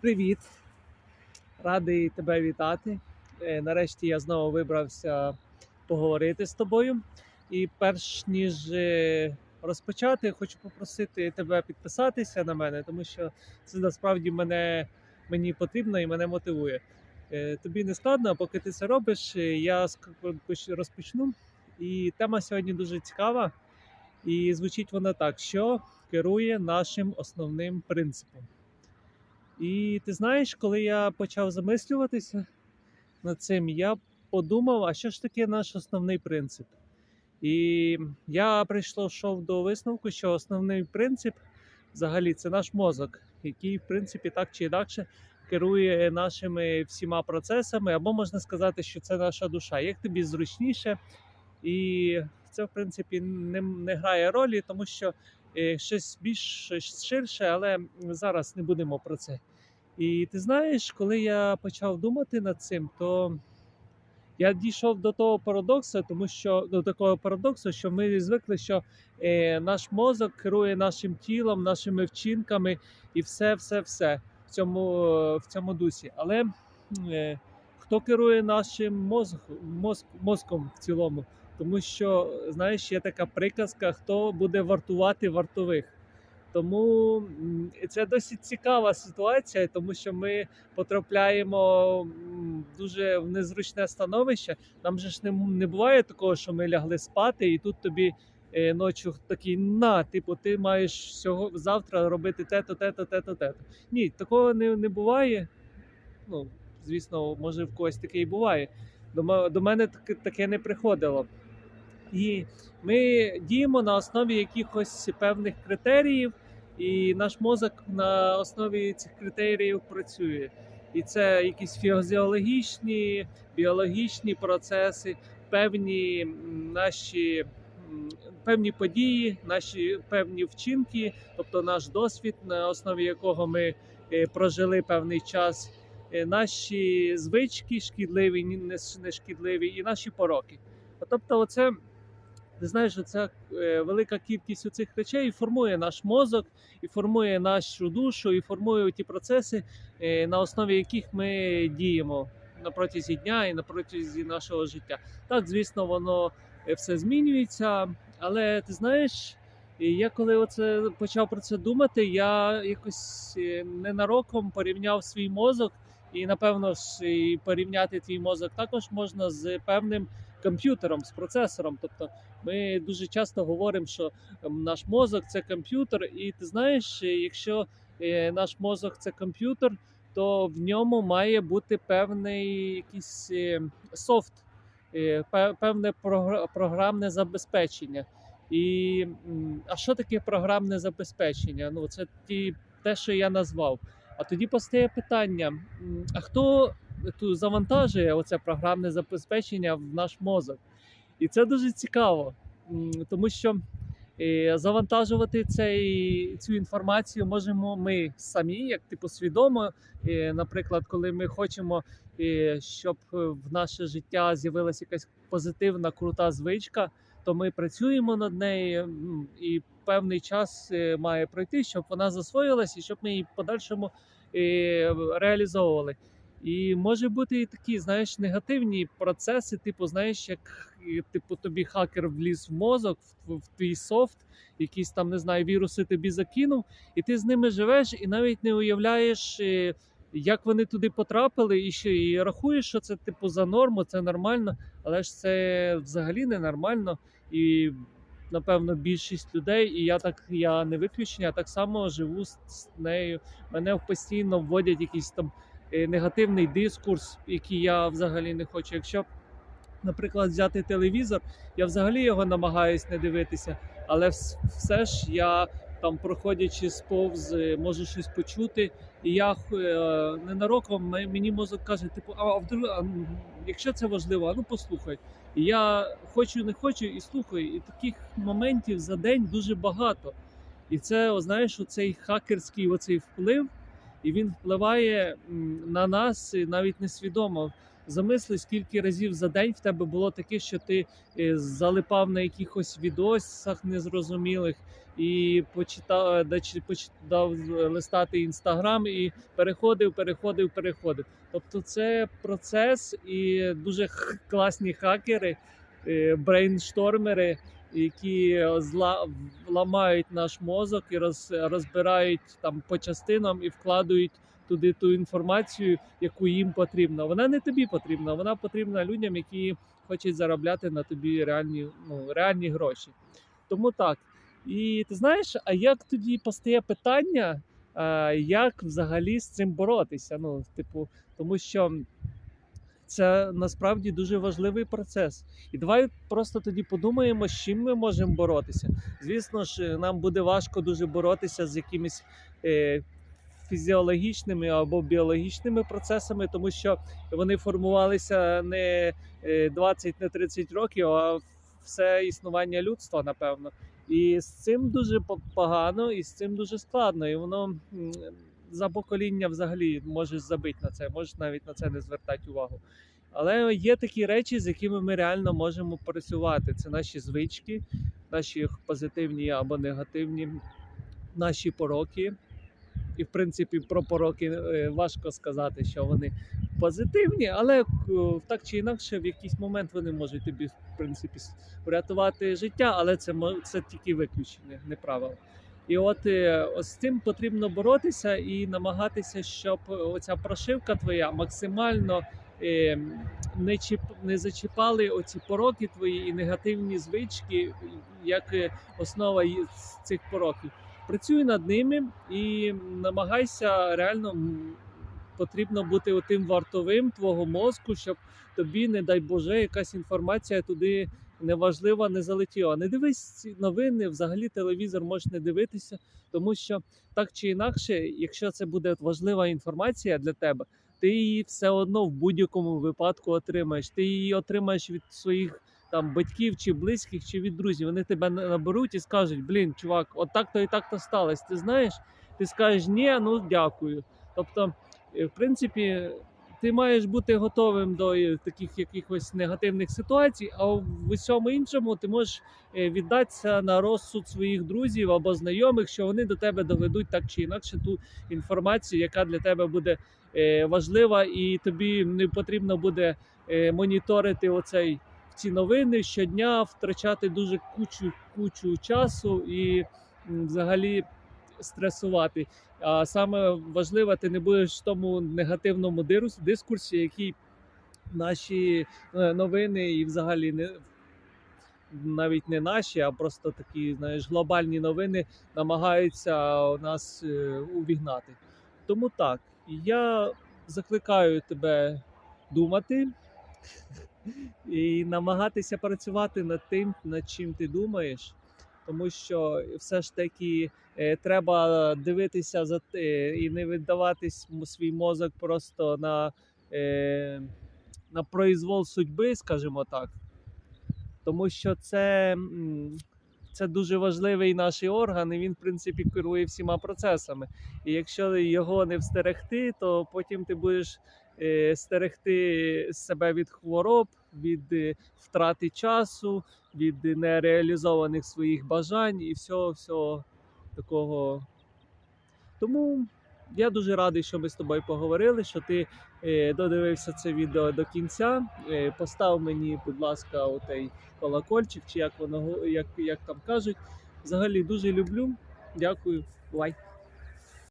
Привіт! Радий тебе вітати. Е, Нарешті я знову вибрався поговорити з тобою. І перш ніж е, розпочати, хочу попросити тебе підписатися на мене, тому що це насправді мене, мені потрібно і мене мотивує. Е, Тобі не складно, поки ти це робиш, я розпочну. І тема сьогодні дуже цікава. І звучить вона так: що керує нашим основним принципом. І ти знаєш, коли я почав замислюватися над цим, я подумав, а що ж таке наш основний принцип? І я прийшов йшов до висновку, що основний принцип взагалі це наш мозок, який, в принципі, так чи інакше керує нашими всіма процесами, або можна сказати, що це наша душа. Як тобі зручніше, і це, в принципі, не, не грає ролі, тому що щось більш щось ширше, але зараз не будемо про це. І ти знаєш, коли я почав думати над цим, то я дійшов до того парадоксу, тому що до такого парадоксу, що ми звикли, що е, наш мозок керує нашим тілом, нашими вчинками і все, все, все в цьому, е, в цьому дусі. Але е, хто керує нашим мозком, мозк, мозком в цілому? Тому що, знаєш, є така приказка, хто буде вартувати вартових. Тому це досить цікава ситуація, тому що ми потрапляємо дуже в незручне становище. Нам же ж не, не буває такого, що ми лягли спати, і тут тобі е, ночі такий на, типу, ти маєш всього завтра робити те-то, те-то, те-то, те-то. Ні, такого не, не буває. Ну, звісно, може в когось таке і буває. До, до мене таке, не приходило. І ми діємо на основі якихось певних критеріїв, і наш мозок на основі цих критеріїв працює. І це якісь фізіологічні, біологічні процеси, певні наші певні події, наші певні вчинки, тобто наш досвід, на основі якого ми е, прожили певний час, е, наші звички шкідливі, не шкідливі, і наші пороки. Тобто, оце ти знаєш, що ця е, велика кількість цих речей формує наш мозок, і формує нашу душу, і формує ті процеси, е, на основі яких ми діємо на протязі дня і на протязі нашого життя. Так, звісно, воно е, все змінюється, але ти знаєш. І я коли оце почав про це думати, я якось ненароком порівняв свій мозок, і напевно ж і порівняти твій мозок також можна з певним комп'ютером, з процесором. Тобто ми дуже часто говоримо, що ем, наш мозок це комп'ютер, і ти знаєш, е, якщо е, наш мозок це комп'ютер, то в ньому має бути певний якийсь е, софт, певне програмне забезпечення. І а що таке програмне забезпечення? Ну, це ті, те, що я назвав. А тоді постає питання: а хто ту завантажує оце програмне забезпечення в наш мозок? І це дуже цікаво, тому що е, завантажувати цей, цю інформацію можемо ми самі, як типу свідомо. Е, Наприклад, коли ми хочемо, е, щоб в наше життя з'явилася якась позитивна, крута звичка, то ми працюємо над нею і певний час має пройти, щоб вона засвоїлась і щоб ми її в подальшому реалізовували. І може бути і такі, знаєш, негативні процеси, типу, знаєш, як типу, тобі хакер вліз в мозок, в, в твій софт, якісь там, не знаю, віруси тобі закинув, і ти з ними живеш, і навіть не уявляєш, е, як вони туди потрапили, і ще і рахуєш, що це типу за норму, це нормально, але ж це взагалі ненормально. І напевно більшість людей, і я так я не виключення, так само живу з, нею. Мене постійно вводять якісь там негативний дискурс, який я взагалі не хочу. Якщо, наприклад, взяти телевізор, я взагалі його намагаюсь не дивитися, але все ж я там, проходячи сповз, е, можу щось почути, і я е, ненароком мені мозок каже: типу, а, вдруг, а, якщо це важливо, а ну послухай. І я хочу, не хочу і слухаю. І таких моментів за день дуже багато. І це, знаєш, оцей хакерський оцей вплив, і він впливає на нас навіть несвідомо. замисли, скільки разів за день в тебе було таке, що ти е, залипав на якихось відосах незрозумілих і почитав, чи- почитав листати інстаграм і переходив, переходив, переходив. Тобто, це процес і дуже класні хакери, е, брейнштормери, які зла ламають наш мозок і роз, розбирають там по частинам і вкладають туди ту інформацію, яку їм потрібно. Вона не тобі потрібна, вона потрібна людям, які хочуть заробляти на тобі реальні, ну, реальні гроші. Тому так. І ти знаєш, а як тоді постає питання, а, як взагалі з цим боротися? Ну, типу, тому що це насправді дуже важливий процес. І давай просто тоді подумаємо, з чим ми можемо боротися. Звісно ж, нам буде важко дуже боротися з якимись е, фізіологічними або біологічними процесами, тому що вони формувалися не е, 20 не 30 років, а все існування людства, напевно. І з цим дуже погано, і з цим дуже складно. І воно за покоління взагалі можеш забити на це, можеш навіть на це не звертати увагу. Але є такі речі, з якими ми реально можемо працювати. Це наші звички, наші позитивні або негативні, наші пороки. І, в принципі, про пороки е, важко сказати, що вони позитивні, але е, так чи інакше, в якийсь момент вони можуть тобі, в принципі, врятувати життя, але це, це тільки виключення, не правило. І от е, з цим потрібно боротися і намагатися, щоб оця прошивка твоя максимально е, не, чіп, не зачіпали оці пороки твої і негативні звички, як е, основа цих пороків. Працюй над ними і намагайся реально потрібно бути тим вартовим твого мозку, щоб тобі, не дай Боже, якась інформація туди неважлива не залетіла. Не дивись ці новини, взагалі телевізор можеш не дивитися, тому що так чи інакше, якщо це буде важлива інформація для тебе, ти її все одно в будь-якому випадку отримаєш. Ти її отримаєш від своїх там батьків чи близьких, чи від друзів. Вони тебе на- наберуть і скажуть: блін, чувак, от так-то і так-то сталося. Ти знаєш? Ти скажеш ні, ну дякую. Тобто, е, в принципі, ти маєш бути готовим до е, таких якихось негативних ситуацій, а в усьому іншому ти можеш е, віддатися на розсуд своїх друзів або знайомих, що вони до тебе доведуть так чи інакше ту інформацію, яка для тебе буде е, важлива, і тобі не потрібно буде моніторити оцей ці новини щодня, втрачати дуже кучу кучу часу і взагалі стресувати. А саме важливе, ти не будеш в тому негативному дискурсі, який наші е, новини і взагалі не навіть не наші, а просто такі, знаєш, глобальні новини намагаються нас е, увігнати. Тому так, я закликаю тебе думати і намагатися працювати над тим, над чим ти думаєш. Тому що все ж таки е, треба дивитися за те і не віддаватись свій мозок просто на, е, на произвол судьби, скажімо так. Тому що це, це дуже важливий наш орган, і він, в принципі, керує всіма процесами. І якщо його не встерегти, то потім ти будеш е, стерегти себе від хвороб, від втрати часу, від нереалізованих своїх бажань і всього, всього такого. Тому я дуже радий, що ми з тобою поговорили, що ти е, додивився це відео до кінця. Е, постав мені, будь ласка, отей колокольчик, чи як воно як, як там кажуть. Взагалі дуже люблю. Дякую. Бувай.